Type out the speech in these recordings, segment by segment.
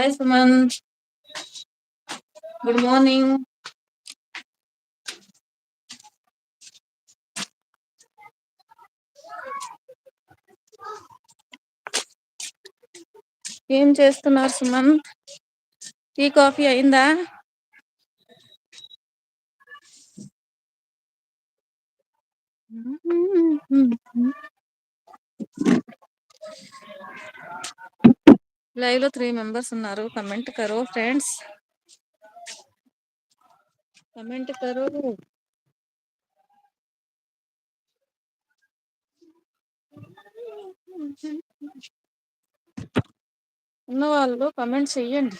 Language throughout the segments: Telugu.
హాయ్ సుమంత్ గుడ్ మార్నింగ్ ఏం చేస్తున్నారు సుమంత్ టీ కాఫీ అయిందా? లైవ్లో త్రీ మెంబర్స్ ఉన్నారు. కమెంట్ కరో ఫ్రెండ్స్. కమెంట్ కరో. ఉన్న వాళ్ళు కమెంట్ చెయ్యండి.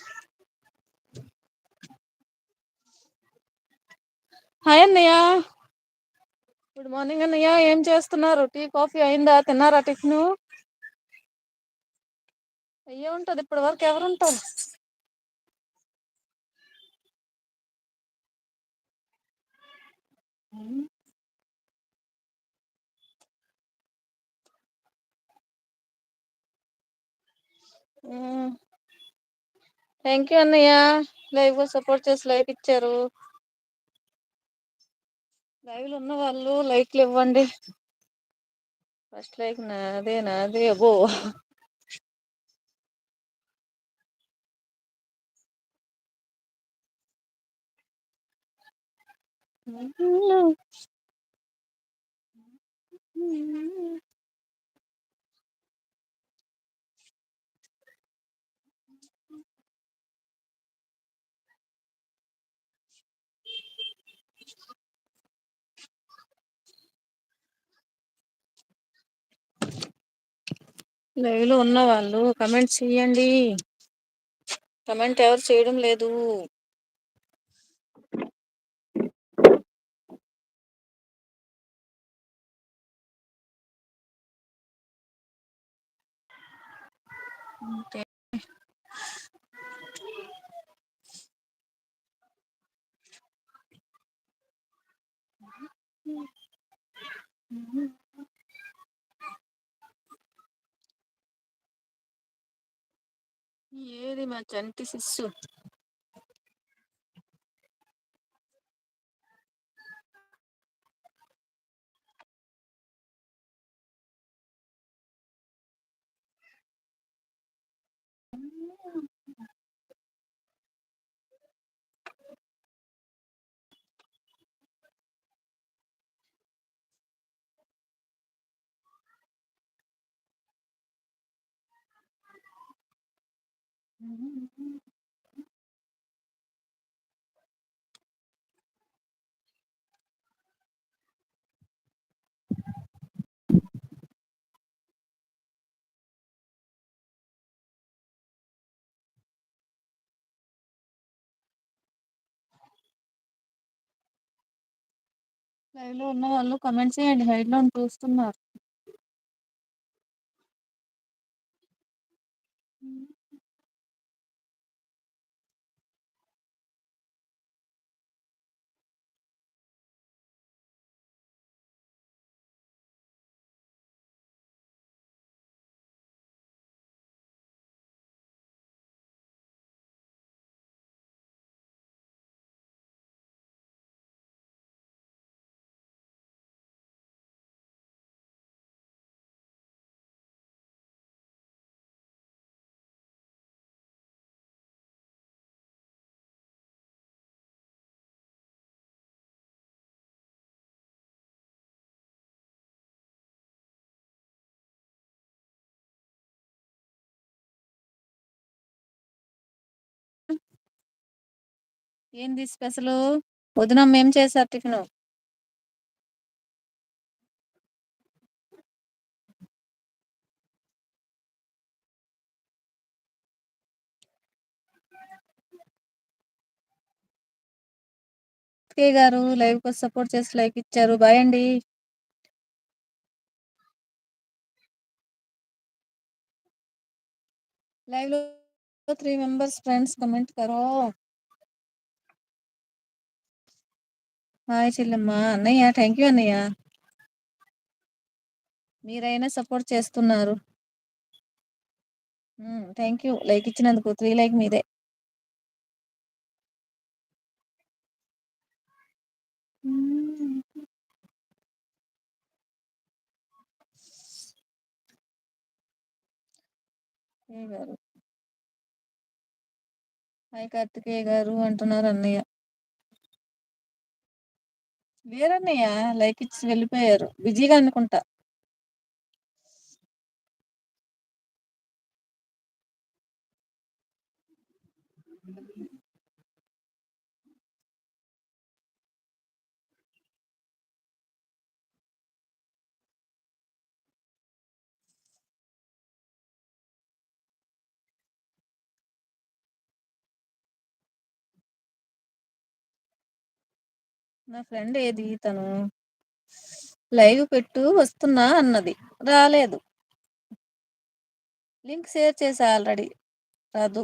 హాయ్ అన్నయ్య. గుడ్ మార్నింగ్ అన్నయ్య. ఏం చేస్తున్నారు? టీ కాఫీ అయిందా? తిన్నారా టిఫిన్? అయ్యే ఉంటది ఇప్పటి వరకు ఎవరుంటారు థ్యాంక్ యూ అన్నయ్య. లైవ్గా సపోర్ట్ చేసి లైక్ ఇచ్చారు. లైవ్లో ఉన్న వాళ్ళు లైక్లు ఇవ్వండి. ఫస్ట్ లైక్ నాదే నాదే అబో లైవ్లో ఉన్న వాళ్ళు కమెంట్ చెయ్యండి కమెంట్ ఎవరు చేయడం లేదు. ఓకే ఏది మా చంటి శిష్యు లైవ్లో ఉన్న వాళ్ళు కమెంట్ చేయండి. హైడ్లో చూస్తున్నారు. ఏంది స్పెషల్? వదినమ్మ ఏం చేశారు టిఫిన్. కే గారు లైవ్ కోసం సపోర్ట్ చేసి లైక్ ఇచ్చారు. బాయ్ అండి. లైవ్లో త్రీ మెంబర్స్ ఫ్రెండ్స్ కమెంట్ కరో. హాయ్ చెల్లెమ్మ. అన్నయ్య థ్యాంక్ యూ అన్నయ్య. మీరైనా సపోర్ట్ చేస్తున్నారు. థ్యాంక్ యూ లైక్ ఇచ్చినందుకు. త్రీ లైక్ మీదే. Hmm. గారు? హాయ్ కార్తికేయ గారు అంటున్నారు అన్నయ్య. లేరన్నయ్య లైక్ ఇచ్చి వెళ్ళిపోయారు. బిజీగా అనుకుంటా. నా ఫ్రెండ్ ఏది? తను లైవ్ పెట్టు వస్తున్నా అన్నది. రాలేదు. లింక్ షేర్ చేసా ఆల్రెడీ. రాదు.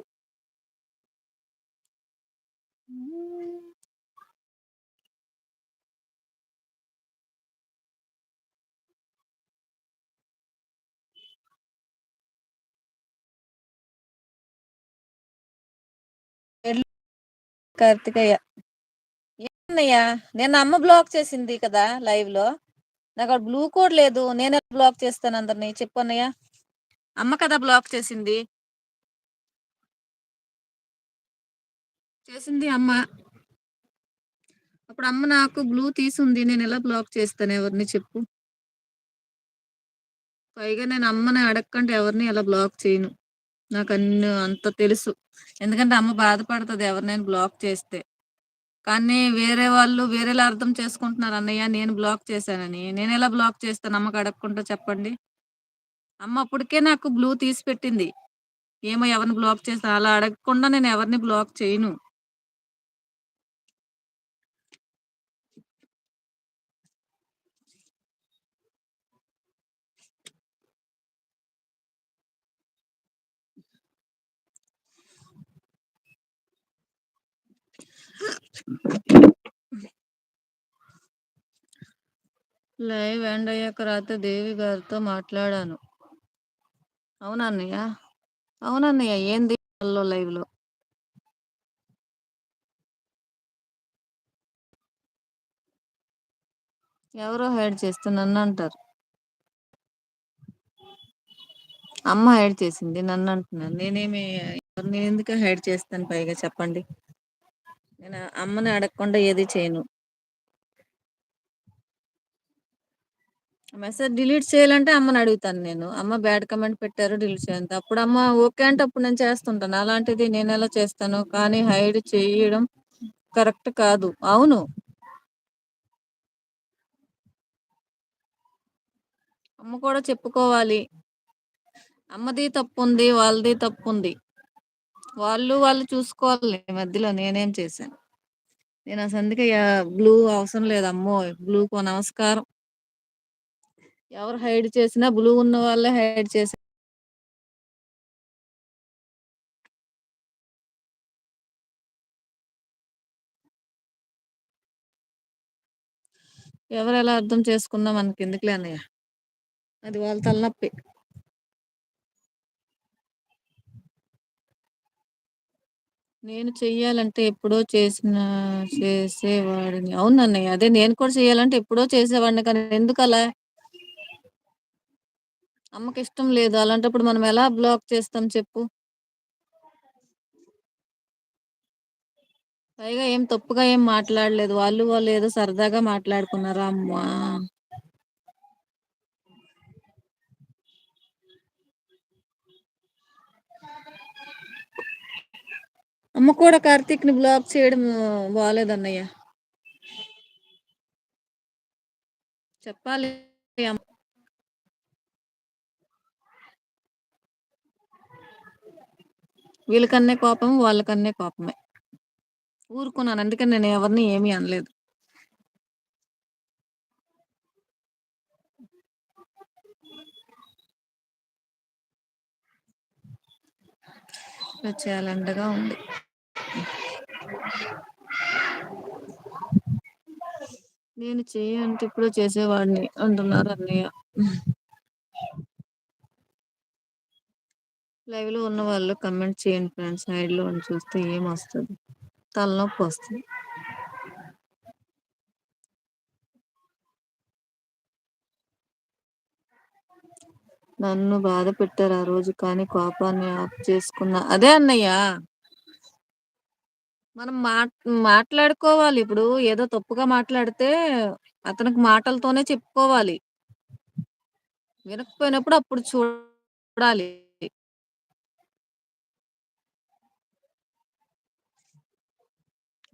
కార్తికయ్య ఏమన్నయ్యా నేను అమ్మ బ్లాక్ చేసింది కదా లైవ్లో. నాకు అక్కడ బ్లూ కోడ్ లేదు. నేనే బ్లాక్ చేస్తాను అందరిని. చెప్పు అన్నయ్య. అమ్మ కదా బ్లాక్ చేసింది. చేసింది అమ్మ. అప్పుడు అమ్మ నాకు బ్లూ తీసుంది. నేను ఎలా బ్లాక్ చేస్తాను ఎవరిని చెప్పు. పైగా నేను అమ్మని అడగకంటే ఎవరిని ఎలా బ్లాక్ చేయను. నాకు అన్ని అంత తెలుసు. ఎందుకంటే అమ్మ బాధపడుతుంది ఎవరినైనా బ్లాక్ చేస్తే. కానీ వేరే వాళ్ళు వేరేలా అర్థం చేసుకుంటున్నారు అన్నయ్య నేను బ్లాక్ చేశానని. నేను ఎలా బ్లాక్ చేస్తాను అమ్మకు అడగకుండా చెప్పండి. అమ్మ అప్పటికే నాకు బ్లూ తీసి పెట్టింది. ఏమో ఎవరిని బ్లాక్ చేస్తాను అలా అడగకుండా నేను ఎవరిని బ్లాక్ చేయను. లైవ్ ఎండ్ అయ్యాక రాత్రి దేవి గారితో మాట్లాడాను. అవునన్నయ్య? అవునన్నయ్య ఏంది లైవ్లో ఎవరో హైడ్ చేస్తే నన్ను అంటారు అమ్మ హైడ్ చేసింది నన్ను అంటున్నాను నేనేమి నేను ఎందుకు హైడ్ చేస్తాను పైగా చెప్పండి. నేను అమ్మని అడగకుండా ఏది చేయను. మెసేజ్ డిలీట్ చేయాలంటే అమ్మని అడుగుతాను నేను. అమ్మ బ్యాడ్ కమెంట్ పెట్టారు డిలీట్ చేయండి అప్పుడు అమ్మ ఓకే అంటే అప్పుడు నేను చేస్తుంటాను. అలాంటిది నేను ఎలా చేస్తాను? కానీ హైడ్ చేయడం కరెక్ట్ కాదు. అవును. అమ్మ కూడా చెప్పుకోవాలి. అమ్మది తప్పు ఉంది వాళ్ళది తప్పు ఉంది వాళ్ళు వాళ్ళు చూసుకోవాలి మధ్యలో నేనేం చేశాను. నేను అసలు అందుకే బ్లూ అవసరం లేదు అమ్మో బ్లూ కో నమస్కారం. ఎవరు హైడ్ చేసినా బ్లూ ఉన్న వాళ్ళే హైడ్ చేసి ఎవరు ఎలా అర్థం చేసుకున్నా మనకి ఎందుకులే అన్నయ్య? అది వాళ్ళ తలనొప్పి. నేను చెయ్యాలంటే ఎప్పుడో చేసిన చేసేవాడిని. అవును అన్నయ్య అదే నేను కూడా చెయ్యాలంటే ఎప్పుడో చేసేవాడిని కానీ ఎందుకు అలా అమ్మకి ఇష్టం లేదు. అలాంటప్పుడు మనం ఎలా బ్లాక్ చేస్తాం చెప్పు? పైగా ఏం తప్పుగా ఏం మాట్లాడలేదు. వాళ్ళు వాళ్ళు ఏదో సరదాగా మాట్లాడుకున్నారా. అమ్మా! అమ్మ కూడా కార్తీక్ని బ్లాక్ చేయడం బాగాలేదన్నయ్య చెప్పాలి అమ్ వీళ్ళకన్నే కోపం వాళ్ళకన్నే కోపమే. ఊరుకున్నాను అందుకని నేను ఎవరిని ఏమీ అనలేదు. చాలండగా ఉంది. నేను చేయ అంటే ఇప్పుడు చేసేవాడిని అంటున్నారు అన్నయ్య. లైవ్లో ఉన్న వాళ్ళు కమెంట్ చేయండి ఫ్రెండ్స్ సైడ్లో చూస్తే ఏం వస్తుంది తలనొప్పి వస్తుంది. నన్ను బాధ పెట్టారు ఆ రోజు కానీ కోపాన్ని ఆఫ్ చేసుకున్న అదే అన్నయ్య! మనం మాట్ మాట్లాడుకోవాలి. ఇప్పుడు ఏదో తప్పుగా మాట్లాడితే అతనికి మాటలతోనే చెప్పుకోవాలి. వినకపోయినప్పుడు అప్పుడు చూడాలి.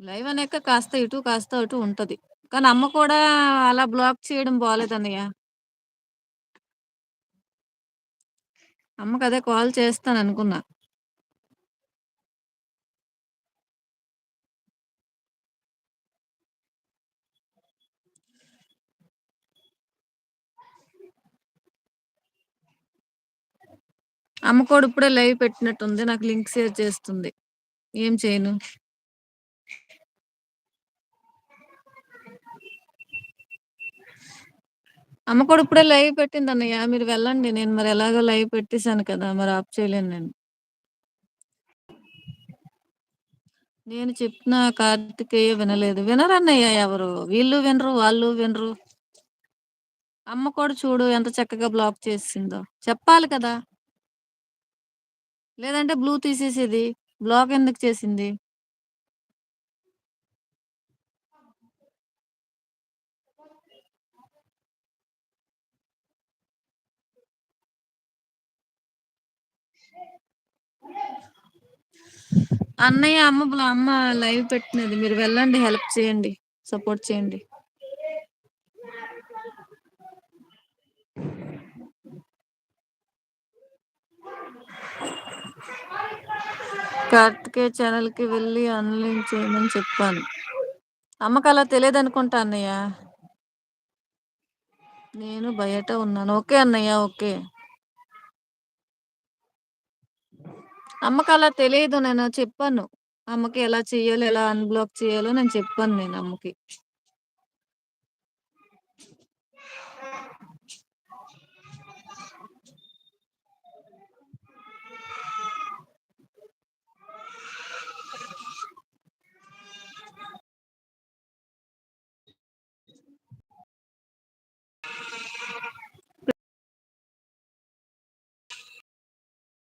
లైవ్ అనేక కాస్త ఇటు కాస్త అటు ఉంటది. కానీ అమ్మ కూడా అలా బ్లాక్ చేయడం బాలేదన్నయ్య అమ్మకి అదే కాల్ చేస్తాను అమ్మకోడు ఇప్పుడే లైవ్ పెట్టినట్టుంది నాకు లింక్ షేర్ చేస్తుంది. ఏం చేయను? అమ్మకోడు ఇప్పుడే లైవ్ పెట్టింది అన్నయ్య మీరు వెళ్ళండి నేను మరి ఎలాగో లైవ్ పెట్టేశాను కదా మరి ఆప్ చేయలేను నేను. నేను చెప్పిన కార్తికేయ వినలేదు. వినరన్నయ్య ఎవరు? వీళ్ళు వినరు వాళ్ళు వినరు. అమ్మ కూడా చూడు ఎంత చక్కగా బ్లాక్ చేసిందో. చెప్పాలి కదా. లేదంటే బ్లూ తీసేసేది. బ్లాక్ ఎందుకు చేసింది? అన్నయ్య అమ్మ బ్లా అమ్మ లైవ్ పెట్టినది. మీరు వెళ్ళండి హెల్ప్ చేయండి సపోర్ట్ చేయండి. కార్తికేయ ఛానల్కి వెళ్ళి ఆన్లైన్ చేయమని చెప్పాను. అమ్మకు అలా తెలియదు అనుకుంటా అన్నయ్య. నేను బయట ఉన్నాను. ఓకే అన్నయ్య ఓకే. అమ్మకు అలా తెలియదు నేను చెప్పాను. అమ్మకి ఎలా చెయ్యాలో ఎలా అన్బ్లాక్ చేయాలో నేను చెప్పాను నేను అమ్మకి.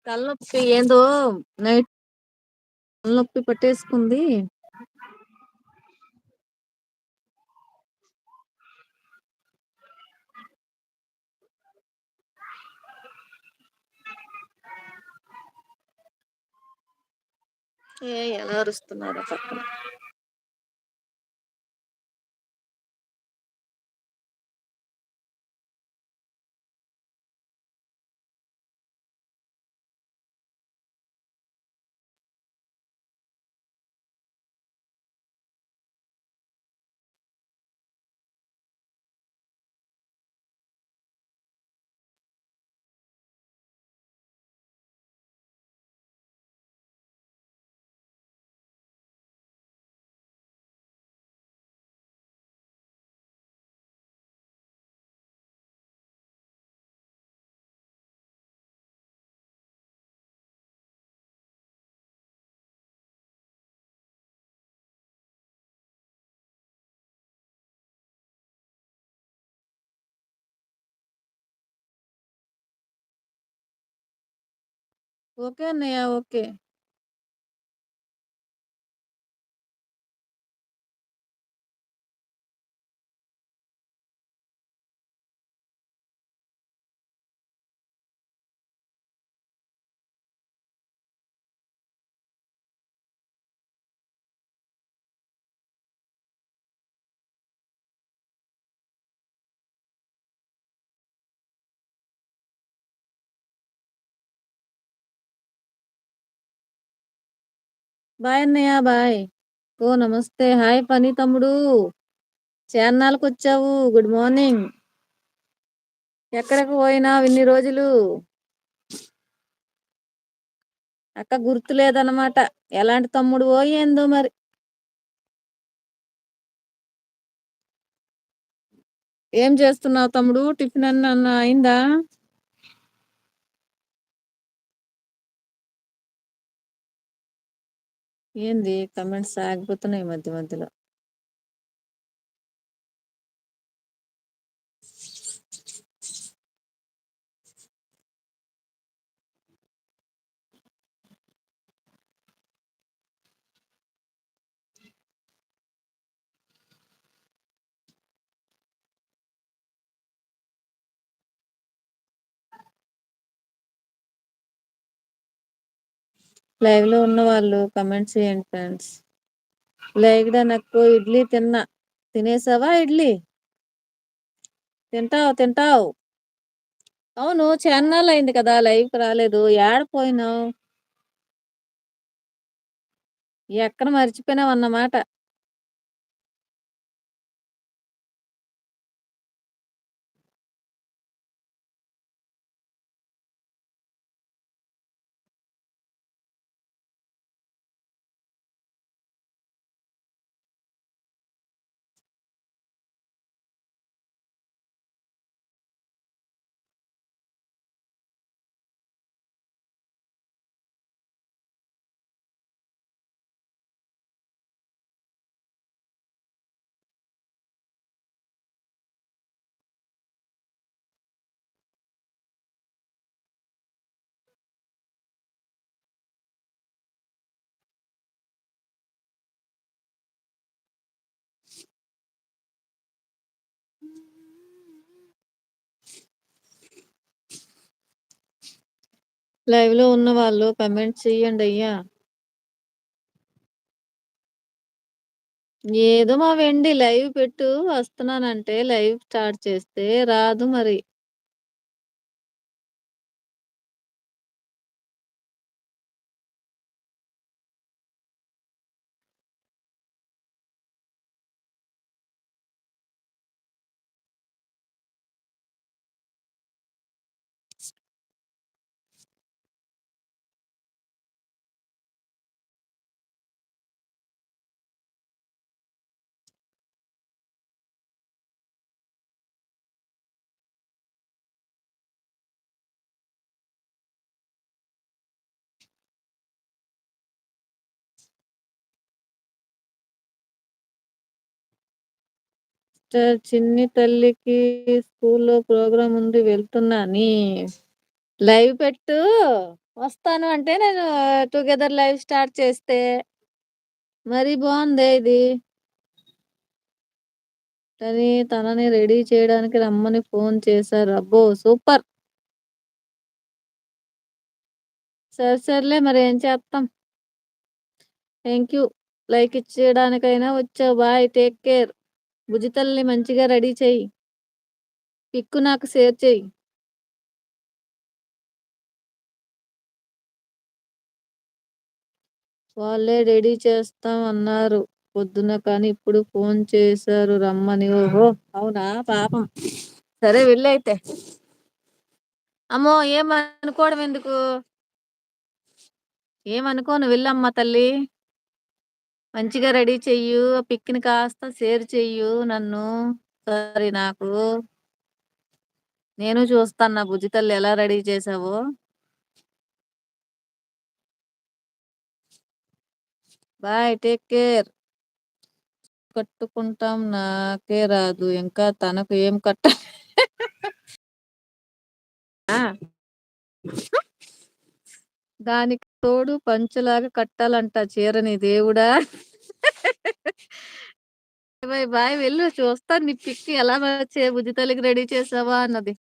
తలనొప్పి ఏందో నైట్ తలనొప్పి పట్టేసుకుంది. ఏ ఎలా అరుస్తున్నారో పక్కన? ఓకే అన్నయ్య ఓకే. బాయ్ అన్నయ్య బాయ్. ఓ నమస్తే. హాయ్ పని తమ్ముడు. చాన్నాళ్ళకు గుడ్ మార్నింగ్. ఎక్కడికి పోయినావు ఇన్ని రోజులు? అక్క గుర్తు లేదన్నమాట. ఎలాంటి తమ్ముడు ఏందో మరి. ఏం చేస్తున్నావు తమ్ముడు? టిఫిన్ అన్న అయిందా? ఏంది? కమెంట్స్ ఆగిపోతున్నాయి మధ్య మధ్యలో. లైవ్లో ఉన్న వాళ్ళు కమెంట్స్ చేయండి ఫ్రెండ్స్ లేగడా నాకు ఇడ్లీ తిన్నా. తినేసావా ఇడ్లీ? తింటావు తింటావు. అవును చెన్నాల్ అయింది కదా లైవ్కి రాలేదు. ఏడ పోయినావు ఎక్కడ మర్చిపోయినావు అన్నమాట. లైవ్లో ఉన్న వాళ్ళు కమెంట్ చెయ్యండి అయ్యా. ఏదో మా వెండి లైవ్ పెట్టు వస్తున్నానంటే లైవ్ స్టార్ట్ చేస్తే రాదు మరి. చిన్ని తల్లికి స్కూల్లో ప్రోగ్రాం ఉంది వెళ్తున్నా. నీ లైవ్ పెట్టు. వస్తాను అంటే నేను టుగెదర్ లైవ్ స్టార్ట్ చేస్తే. మరి బాగుందే ఇది? కానీ తనని రెడీ చేయడానికి రమ్మని ఫోన్ చేశారు. అబ్బో సూపర్. సరే సర్లే మరి ఏం చేస్తాం థ్యాంక్ యూ లైక్ ఇచ్చేయడానికైనా వచ్చావు. Bye take care. భుజితల్ని మంచిగా రెడీ చేయి. పిక్కు నాకు షేర్ చెయ్యి వాళ్ళే రెడీ చేస్తాం అన్నారు పొద్దున కానీ ఇప్పుడు ఫోన్ చేశారు రమ్మని. ఓహో అవునా? పాపం. సరే వెళ్ళైతే అమ్మో ఏమనుకోవడం ఎందుకు? ఏమనుకోను వెళ్ళమ్మా తల్లి. మంచిగా రెడీ చెయ్యు పిక్ని కాస్త షేర్ చెయ్యు నన్ను. సరే నాకు. నేను చూస్తాను నా బుజ్జితల్లి ఎలా రెడీ చేసావో. Bye take care. కట్టుకుంటాం నాకే రాదు. ఇంకా తనకు ఏం కట్ట దానికి తోడు పంచలాగా కట్టాలంట చీరని దేవుడా. బాయ్ బాయ్ వెళ్ళు చూస్తాను నీ పిక్ ఎలా వచ్చే బుద్ధి తల్లికి రెడీ చేసావా అన్నది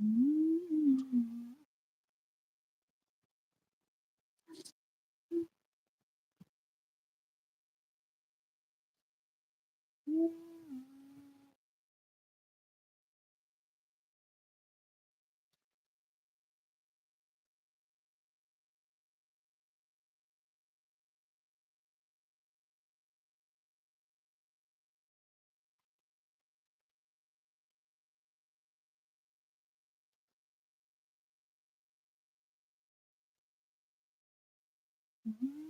Mm-hmm. Mm-hmm.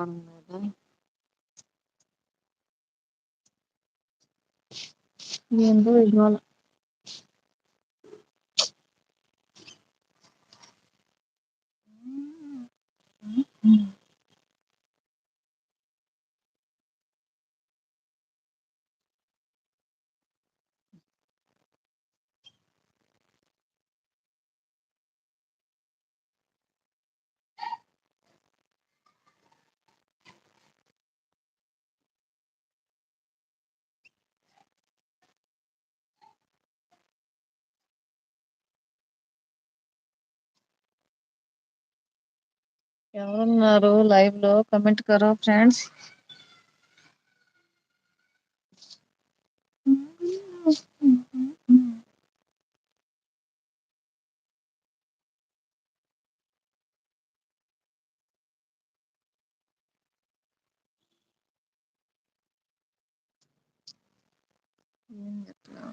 లేదు ఏందో ఇవాళ ఎవరున్నారు లైవ్లో? కమెంట్ కరో ఫ్రెండ్స్ ఎట్లా